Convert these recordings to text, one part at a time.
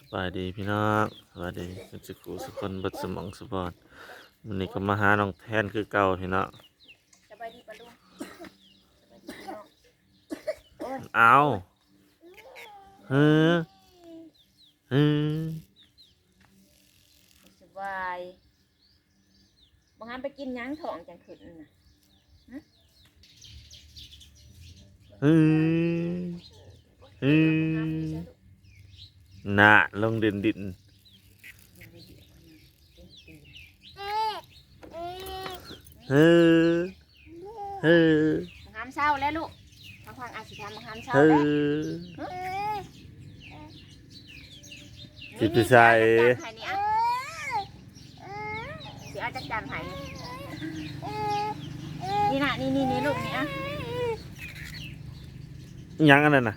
สบายดีพี่น้องสบายดีคุณสิกูสุคนเบัดสมองสปอร์ตวันนี้ก็มาหาน้องแทนคือเก่าพี่น้องสบายดีปะลุงสบายดีพี่น้องโอ้ยเอาเฮ้อเฮ้อสบายบางงานไปกินหยังท้องจังขึ้นน่ะเฮ้อเฮ้อ น่ะลงดินดินเฮ้อเฮ้อบางงานเศร้าแล้วลูกทางฟังอาสิทำบางงานเศร้าเฮ้แล้วอสิไปใส่สิเอาจักรจันทร์ให้นี่น่ะนี่นี่นี่ลูกนี่อะอิหยังอันนั้นน่ะ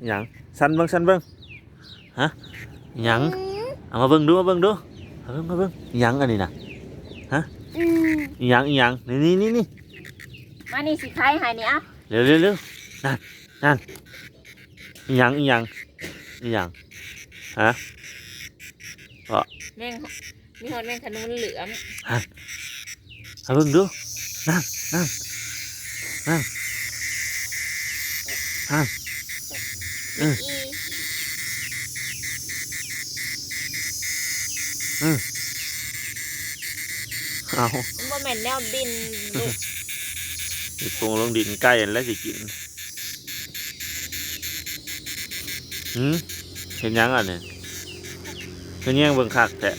อิหยังสันเบิ้งสันเบิ้ง ฮะอิหยังเอามาเบิ้งดูมาเบิ้งดูเอาเบิ้งมาเบิ้งอิหยังอันนี้น่ะฮะอิหยังอิหยังนี่นี่นี่นี่มานี่สิใครให้นี่อะเร็วเร็วเร็วนั่นนั่นอิหยังอิหยังอิหยังฮะแม่งมีหอดแม่งขนุนเหลือมเอาเบิ้งดูนั่นนั่นนั่นนั่นอี เอามันบ่แม่นแนวดินลูกสิปรุงลงดินใกล้แล้วสิกินหืมเห็นหยังอะเนี่ยคือแย่งเบิ่งคักแท้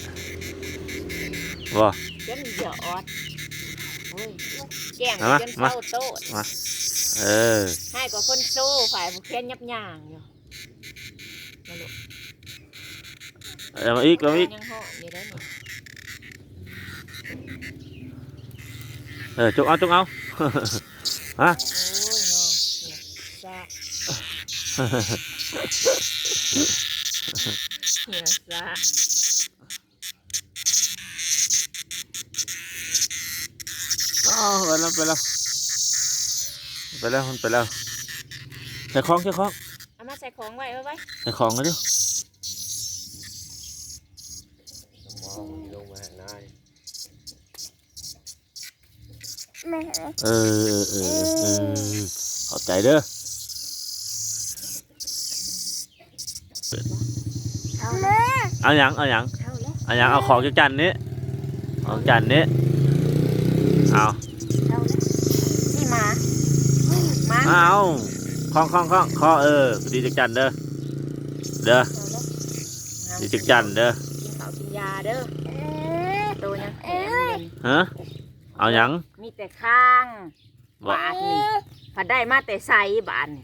บ่จนหยอดโอ้ยแก้มเอามาจนมาเศร้าโตดเออให้กว่าคนโซ่ฝ่ายผู้เขียนยับย่างอยู่มาลูกเอามาอีกเอามาอีก ยังห่ออยู่ได้นี่ เออจกเอาจกเอาฮะโอ้ยเนาะเนี่ยซะเนี่ยซะอ๋อไปแล้วไปแล้วไปแล้วมันไปแล้วใส่ของใส่ของเอามาใส่ของไว้ไว้ไว้ใส่ของกันดิ เออเออเออเออขอบใจเด้อเอาแล้วเอาหยังเอาหยังเอาแล้วเอาหยังเอาของจากจันนี้ของจันนี้เอานี่หมาหมาเอาคล้องคล้องคล้องคอเออดีจากจันเด้อเด้อดีจากจันเด้อกินข้าวกินยาเด้อโตยังแข็งอยู่ฮะ เอาหยัง มีแต่ข้างบ่บาทนี่พัดได้มาแต่ใส่บาทนี่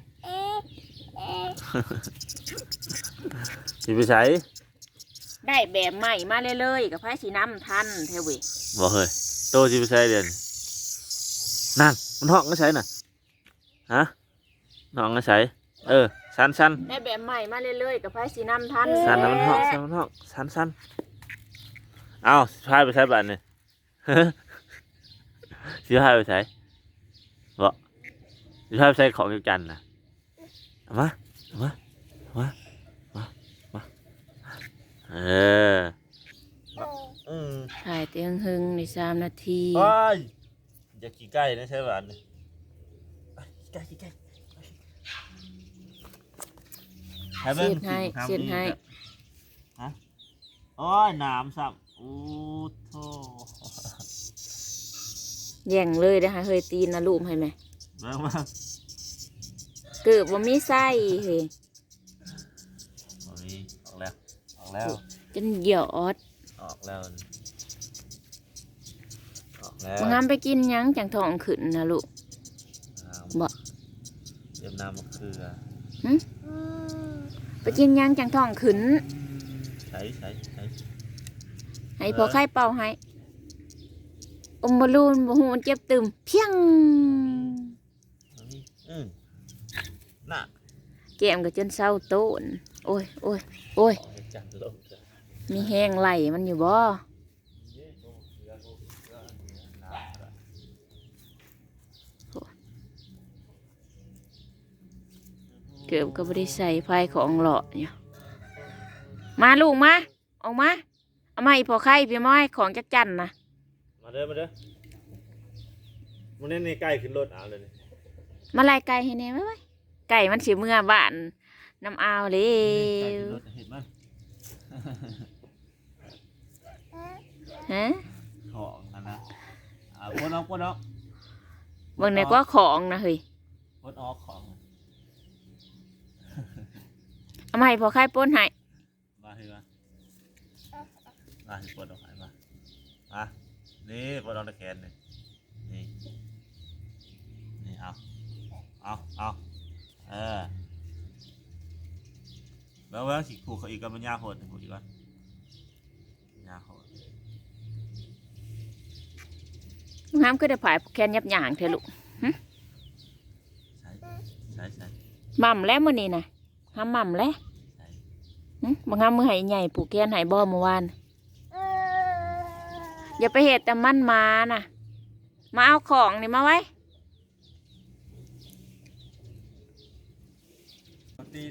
สิไปใช้ได้แบบใหม่มาเรื่อยๆกับไพ่สีน้ำทันเทวิบ่เฮ้ยโตสิไปใช้เดือนนั่นมันห้องก็ใช้น่ะฮะน้องก็ใช้เออสันสันได้แบบใหม่มาเรื่อยๆกับไพ่สีน้ำทันสันแล้วมันห้องสันมันห้องสันสันเอาสิพายไปใช้บ้านนี่ สิพายไปใช้บ่สิพายไปใช้ของจากจันน่ะเอามาเอามาเอามามามาเอออืมถ่ายเตียงหึงในสามนาทีโอ้ยอย่าขี้ใกล้นะใช่ป่ะนี่ไปขี้ใกล้ขี้ใกล้ให้เสีบิ่ยงดให้ทำเสียดให้อีกอะฮะโอ้ยน้ำสับอู้โธ่ แย่งเลยนะคะเฮยตีนนะลูกให้ไหมเบิ่งมาเกือบว่ามีไส้เฮ้ยโอ้ยออกแล้ว ออกแล้ว จนหยอดออกแล้ว ออกแล้วมางามไปกินหยังจังท้องขึ้นนะลูกบ่เตรียมน้ำมะเขือไปกินหยังจังท้องขึ้นใส่ใส่ใส่ให้พอไข้เป่าให้อ มบอลลูนบ่ฮู้มันเจ็บตึมเพียงเอานี่อืมน่ะแก้มก็จนเศร้าโต้นโอ้ยโอ้ยโอ้ยออกจากโลกจ้ะมีแห้งไหลมันอยู่บ่เกือบก็บ่ได้ใส่ไฟของหล่ออยู่มาลูกมา ออกมา เอามาอีพอไข่พี่ม้อยของจักจันนะ มาเด้อมาเด้อมันนี่นี่ใกล้ขึ้นรถเอาเลยนี่มาไล่ไก่ให้แหน่ไว้ไว้ไก่มันสิเมื่อบ้านน้ำอาวเลใกล้วขึ้นรถเห็นมั้ย ฮะของอันนะอ่าปนออกปนออกเบิ่งในกว่าของนะเฮ้ยปนออกของเอามาให้พอไข่ป้นให้มาเฮ้ยมามาให้ปนออกให้มามา นี่ปนออกตะแกนนี่นี่นี่เอาเอาเอาเออแล้วแล้วสิผูกเขาอีกกับมันยาโหดผูกอีกก่อนยาโหดน้ำก็ได้ผายแคนยับหยางเถอะลูกใช่ใช่ใช่หม่ำแล้วมื้อนี้นะห้ามหม่ำแล้วใช่หึบางห้ามมือให้ใหญ่ผูกแคนให้บ่เมื่อวาน อย่าไปเหตุแต่มันมาน่ะ มาเอาของนี่มาไว้ ตี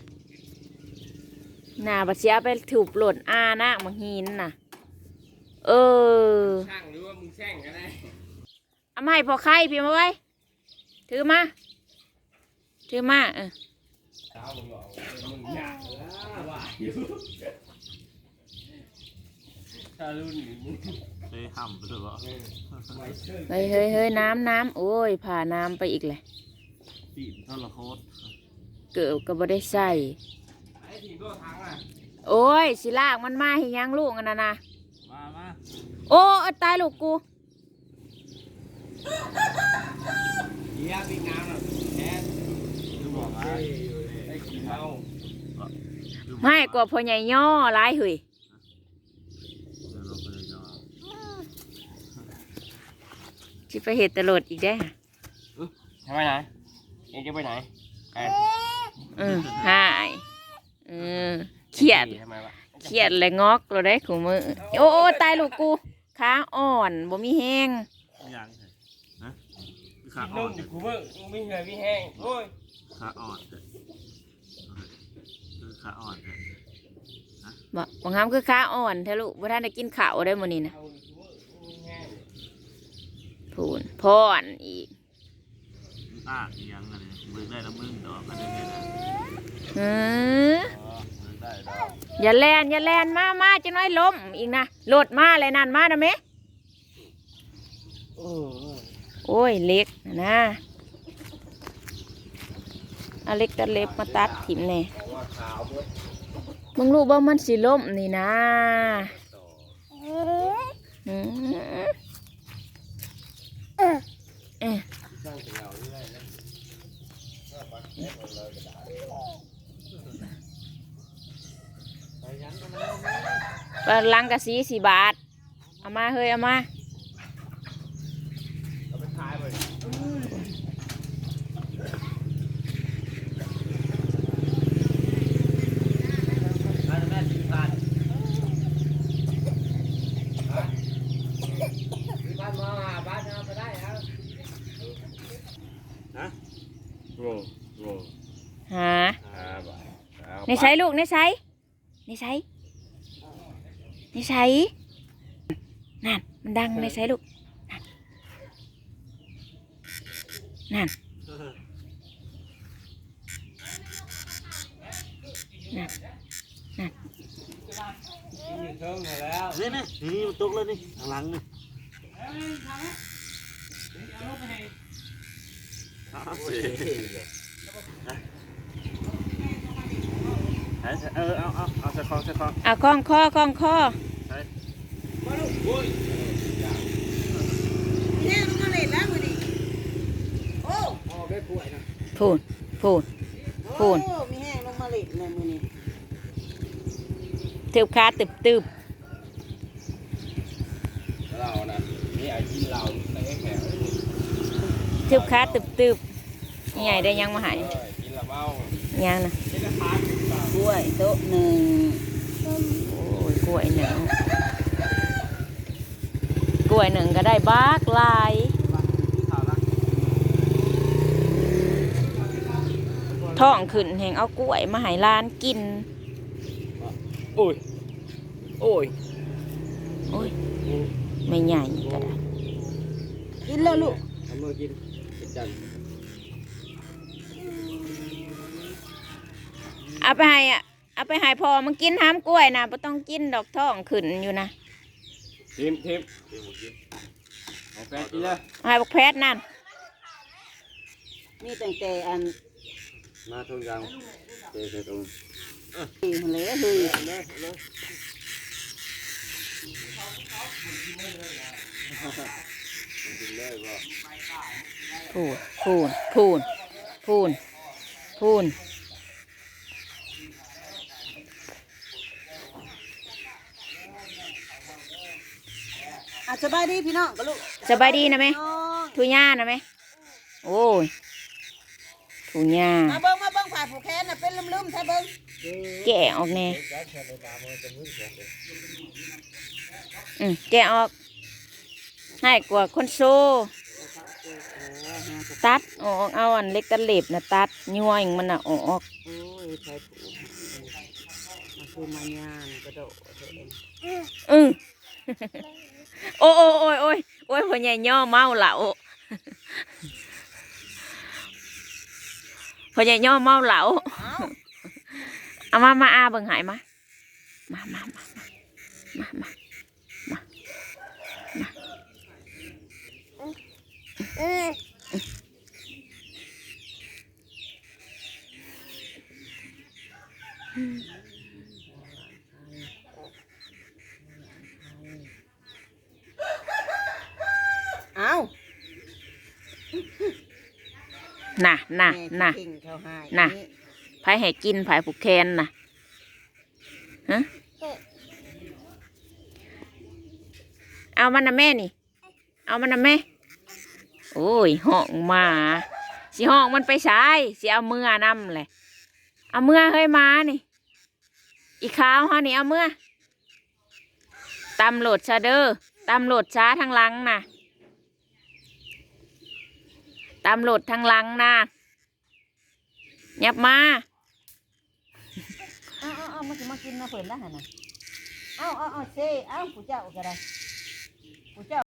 น่าบัดเสียไปถูกหล่นอานะมังหินน่ะ เออช่างหรือว่ามึงแช่งก็ได้เอามาให้พอไข่พี่มาไว้ ถือมา ถือมาเออ เช้ามึงบอกว่ามึงอยากแล้วว่าอยู่ถ้ารุ่นนี้มึง ไปห้ำไปด้วยวะไว้เชิญเฮ้ยเฮ้ยเฮ้ยน้ำน้ำโอ้ยผ่าน้ำไปอีกเลยตีนทรโคตรเกิดก็บ่ได้ใส่ไอ้ทีมตัวทั้งอะโอ้ยสิลากมันมาให้ยังลูกอันนั้นนะมามาโอ้เอาตายลูกกูเยี่ยมีงานอะแอนดูบอกมาไอ้ขี้เมาไม่กว่าพ่อใหญ่ย่อร้ายเฮ้ย เดินลงไปเลยเนาะ สิไปเห็ดตลอดอีกได้อทำไมไหนเองจะไปไหนแอนเออหายเออเครียดทำไมวะเครียดเลยงอกเราได้ขูมือโอ้โอ้ตายลูกกูขาอ่อนบ่มีแห้งยังเหรอนะคือขากินอ่นอมนอยู่กูเมื่อมึงไม่เหนื่อยไม่แห้งโอ้ยขาอ่อนเลยคือขาอ่อนเลยบ่บางครั้งคือขาอ่อนเถอะลูกบ่ทันได้กินข้าวได้มื้อนี้นะ เอาอยู่กูเมื่อมึงแห้ง พูนพ่อนอีกมึงอ้าอีหยังอะไรมึงได้แล้วมึงดอกอันนี้นะเอออ๋อมึงได้ดอกอย่าแลนอย่าแลนมามาจะน้อยล้มอีกนะโหลดมาเลยนั่นมานะแม่โอ้ยโอ้ยเล็กนะนะเอาเล็กตัดเล็บมาตัดถิ่มแน่บอกว่าขาวหมดมึงรู้บ่มันสิล้มนี่นะต่ออืมเอ๊ะ ช่างถึงเราเรื่อยนะก็ ปักแค่หมดเลยก็ได้ไปยังก็ไม่ได้าลังกะสีสี่บาท เอามาเฮ้ยเอามาเราไปทายไปมาแม่สิพันสิพันมาหาบ้านเอาไปได้ครับฮะโงโงหาหาบ้านเอาในใช้ลูกในใช้ในใช้ในใช้นั่นมันดังในใช้ลูกนั่นนั่นนั่นยืนเทิงให้แล้วนี่นี่นี่มันตกเลยนี่ข้างหลังนี่อ้าว เออเอาเอาเอาใส่คองใส่คองอะคล้องคอคล้องคอมาลูกโอ้ยแห้งลงมาเลยแล้วมือนี่โอ้พูนพูน พูน โอ้มีแห้งลงมาเลยเลยมือนี่ตืบขาตึบตึบเรานะนี่ไอ้กินเราใส่แข็งตืบขาตึบตึบ นี่ไงได้ยังมาใหายกินละเมายังนะกินละทานกล้วยโต๊ะหนึ่งโอ้ยกล้วยหนึ่งกล้วยหนึ่งก็ได้บากหลายท้องขึ้นแห่งเอากล้วยมาให้ร้านกินโอ้ยโอ้ยโอ้ยไม่ใหญ่ก็ได้กินแล้วลูกเอามือกินกินจัน เอาไปให้อะเอาไปให้พอมันกินห้ามกล้วยนะบ่ต้องกินดอกท้องขึ้นอยู่นะทิมทิมทิมกินเอาแฟนกินเลยให้บักแพทย์นั่น มีตั้งแต่อันมาทุกอย่างเจอตรงนี้เลยเฮ้ยเลยเลยกินเลยบ่พูนพูนพูนพูนพูน สบายดีพี่น้องก็ลูกสบายดีนะแม่น้องทุญ่านะแม่โอ้ยทุญ่ามาเบิ่งมาเบิ่งฝ่ายผูกแขนน่ะเป็นลืมๆแท้เบิ่งแกะออกแน่อืมแกะออกให้กว่าคนโซตัดออกเอาอันเล็กตะเล็บนะตัดย่อยมันน่ะออกโอ้ยใช้ผูกมาคือมายานกระโดดเถอะอือ โอ้โอ้โอ้ยโอ้ยโอ้ยพ่อใหญ่ย่อเมาเหล่าพ่อใหญ่ย่อเมาเหล่าเอ้าเอามามาอาเบิ่งหายมามามามามามามาเอ้า น่ะน่ะแม่น่ะทิ้งเขาให้น่ะไผให้กินไผผูกแคนน่ะฮะเอามันนะแม่นี่ เอามันนะแม่ โอ้ยห้องหมาสิห้องมันไปใช้สิเอามือนำเลยเอามือเฮ้ยมานี่ อีขาวฮะนี่เอามือตำโหลดชาเดอร์ตำโหลดช้าทางหลังน่ะ ตำโหลดทางหลังน่ะยับมาเอาเอาเอามาสิมากินมาเพิ่นได้หั่นนะเอาเอาเอาเซ่เอาผู้เจ้าก็ได้ผู้เจ้า